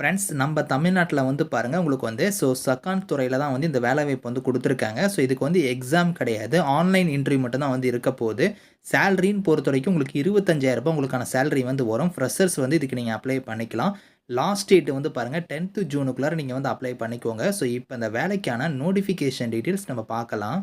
Friends நம்ம தமிழ்நாட்டில் வந்து பாருங்கள் உங்களுக்கு வந்து ஸோ சக்கான் துறையில் தான் வந்து இந்த வேலைவாய்ப்பு வந்து கொடுத்துருக்காங்க. ஸோ இதுக்கு வந்து எக்ஸாம் கிடையாது. ஆன்லைன் இன்டர்வியூ மட்டும் தான் வந்து இருக்க போகுது. சேலரின்னு பொறுத்த வரைக்கும் உங்களுக்கு இருபத்தஞ்சாயிரரூபா உங்களுக்கான சேலரி வந்து வரும். ஃப்ரெஷர்ஸ் வந்து இதுக்கு நீங்கள் அப்ளை பண்ணிக்கலாம். லாஸ்ட் டேட் வந்து பாருங்கள் டென்த்து ஜூனுக்குள்ளார நீங்கள் வந்து அப்ளை பண்ணிக்கோங்க. ஸோ இப்போ இந்த வேலைக்கான நோட்டிஃபிகேஷன் டீட்டெயில்ஸ் நம்ம பார்க்கலாம்.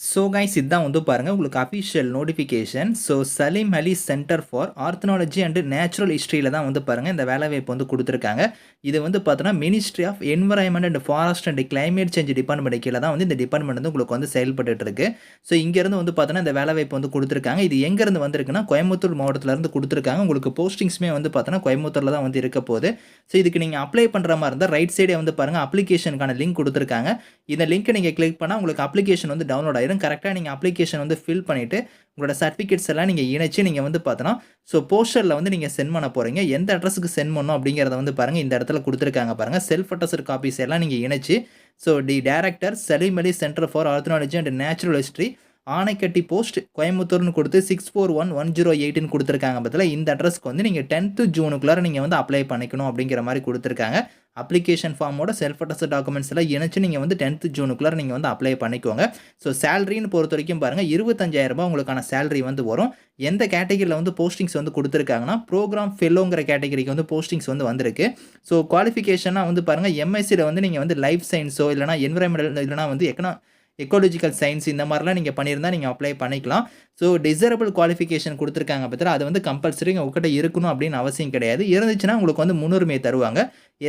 ஸோ கைஸ் இதுதான் வந்து பாருங்கள் உங்களுக்கு official notification so Salim Ali centre for ornithology and natural ஹிஸ்ட்ரியில் தான் வந்து பாருங்கள் இந்த வேலைவாய்ப்பு வந்து கொடுத்துருக்காங்க. இது வந்து பார்த்தோன்னா ministry of environment and forest and climate change department கீழே தான் வந்து இந்த டிபார்ட்மெண்ட் வந்து உங்களுக்கு வந்து செயல்பட்டு இருக்கு ஸோ இங்கேருந்து வந்து பார்த்தோன்னா இந்த வேலைவாய்ப்பு வந்து கொடுத்துருக்காங்க. இது எங்கேருந்து வந்திருக்குன்னா கோயம்புத்தூர் மாவட்டத்திலேருந்து கொடுத்துருக்காங்க. உங்களுக்கு போஸ்டிங்ஸுமே வந்து பார்த்தோன்னா கோயம்புத்தூரில் தான் வந்து இருக்க போகுது. ஸோ இதுக்கு நீங்கள் அப்ளை பண்ணுற மாதிரி இருந்தால் ரைட் சைடே வந்து பாருங்கள் அப்ளிகேஷனுக்கான லிங்க் கொடுத்துருக்காங்க. இந்த லிங்க்கை நீங்கள் கிளிக் பண்ணால் உங்களுக்கு அப்ளிகேஷன் வந்து டவுன்லோட் ஆயிரும் கரெக்டாக நீங்கள் அப்ளிகேஷன் வந்து ஃபில் பண்ணிவிட்டு உங்களோட சர்டிஃபிகேட்ஸ் எல்லாம் நீங்கள் இணைச்சு நீங்கள் வந்து பார்த்தோன்னா ஸோ போஸ்டரில் வந்து நீங்கள் சென்ட் பண்ண போகிறீங்க எந்த அட்ரஸுக்கு சென்ட் பண்ணணும் அப்படிங்கிறத வந்து பாருங்கள் இந்த இடத்துல கொடுத்துருக்காங்க பாருங்கள் செல்ஃப் அட்ரஸ்ட் காப்பீஸ் எல்லாம் நீங்கள் இணைச்சு so the director Salim Ali centre for ornithology and natural history Anaikatti post கோயம்புத்தூர்னு கொடுத்து six four one one zero எயிட்டின்னு கொடுத்துருக்காங்க. பற்றில இந்த அட்ரஸ்க்கு வந்து நீங்கள் டென்த்து ஜூனுக்குள்ளார நீங்கள் வந்து அப்ளை பண்ணிக்கணும் அப்படிங்கிற மாதிரி கொடுத்துருக்காங்க. அப்ளிகேஷன் ஃபார்மோட செல்ஃப் அட்ரஸ் டாக்குமெண்ட்ஸ் எல்லாம் இணைச்சு நீங்கள் வந்து டென்த்து ஜூனுக்குள்ளே நீங்கள் வந்து அப்ளை பண்ணிக்கோங்க. ஸோ சேலரின்னு பொறுத்த வரைக்கும் பாருங்கள் இருபத்தஞ்சாயிரரூபா உங்களுக்கான சேலரி வந்து வரும். எந்த கேட்டகரியில் வந்து போஸ்டிங்ஸ் வந்து கொடுத்துருக்காங்கன்னா ப்ரோக்ராம் ஃபெல்லோங்கிற கேட்டகரிக்கு வந்து போஸ்டிங்ஸ் வந்து வந்திருக்கு. ஸோ குவாலிஃபிகேஷனாக வந்து பாருங்கள் எம்எஸ்சியில் வந்து நீங்கள் வந்து லைஃப் சயின்ஸோ இல்லைனா என்விரான்மெண்டல் இல்லைனா வந்து எக்கனா எக்கோலஜிக்கல் சயின்ஸ் இந்த மாதிரிலாம் நீங்கள் பண்ணியிருந்தால் நீங்கள் அப்ளை பண்ணிக்கலாம். ஸோ டிசரபிள் குவாலிஃபிகேஷன் கொடுத்துருக்காங்க பார்த்தா அது வந்து கம்பல்சரி உங்கள்கிட்ட இருக்கணும் அப்படின்னு அவசியம் கிடையாது. இருந்துச்சுன்னா உங்களுக்கு வந்து முன்னுரிமை தருவாங்க.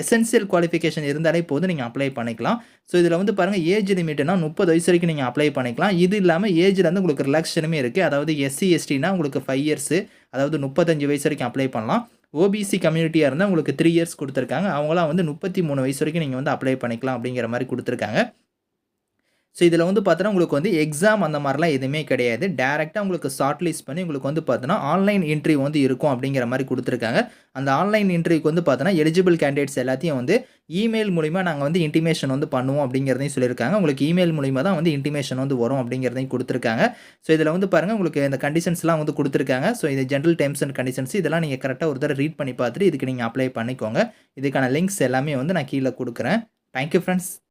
எசென்சியல் குவாலிஃபிகேஷன் இருந்தாலே போதும் நீங்கள் அப்ளை பண்ணிக்கலாம். ஸோ இதில் வந்து பாருங்கள் ஏஜ் லிமிட்னா முப்பது வயசு வரைக்கும் நீங்கள் அப்ளை பண்ணிக்கலாம். இது இல்லாமல் ஏஜில் வந்து உங்களுக்கு ரிலாக்ஷனுமே இருக்குது அதாவது எஸ்சி எஸ்டினா உங்களுக்கு ஃபைவ் இயர்ஸு அதாவது முப்பத்தஞ்சு வயசு வரைக்கும் அப்ளை பண்ணலாம். ஓபிசி கம்யூனிட்டியாக இருந்தால் உங்களுக்கு த்ரீ இயர்ஸ் கொடுத்துருக்காங்க. அவங்களாம் வந்து முப்பத்தி மூணு வயசு வரைக்கும் நீங்கள் வந்து அப்ளை பண்ணிக்கலாம் அப்படிங்கிற மாதிரி கொடுத்துருக்காங்க. ஸோ இதில் வந்து பார்த்தோன்னா உங்களுக்கு வந்து எக்ஸாம் அந்த மாதிரிலாம் எதுவுமே கிடையாது. டேரெக்டாக உங்களுக்கு ஷார்ட் லிஸ்ட் பண்ணி உங்களுக்கு வந்து பார்த்தோன்னா ஆன்லைன் இன்ட்ரிவ் வந்து இருக்கும் அப்படிங்கிற மாதிரி கொடுத்துருக்காங்க. அந்த ஆன்லைன் இன்டர்வியூக்கு வந்து பார்த்தோன்னா எலிஜிபிள் கேண்டிடேட்ஸ் எல்லாத்தையும் வந்து இமெயில் மூலிமா நாங்கள் வந்து இன்டிமேஷன் வந்து பண்ணுவோம் அப்படிங்கிறதையும் சொல்லியிருக்காங்க. உங்களுக்கு இமெயில் மூலிமா தான் வந்து இன்டிமேஷன் வந்து வரும் அப்படிங்கிறதையும் கொடுத்துருக்காங்க. ஸோ இதில் வந்து பாருங்கள் உங்களுக்கு இந்த கண்டிஷன்ஸ்லாம் வந்து கொடுத்துருக்காங்க. ஸோ இது ஜென்ரல் டேர்ம்ஸ் அண்ட் கண்டிஷன்ஸ் இதெல்லாம் நீங்கள் கரெக்டாக ஒரு தடவை ரீட் பண்ணி பார்த்துட்டு இதுக்கு நீங்கள் அப்ளை பண்ணிக்கோங்க. இதுக்கான லிங்க்ஸ் எல்லாமே வந்து நான் கீழே கொடுக்குறேன். Thank you friends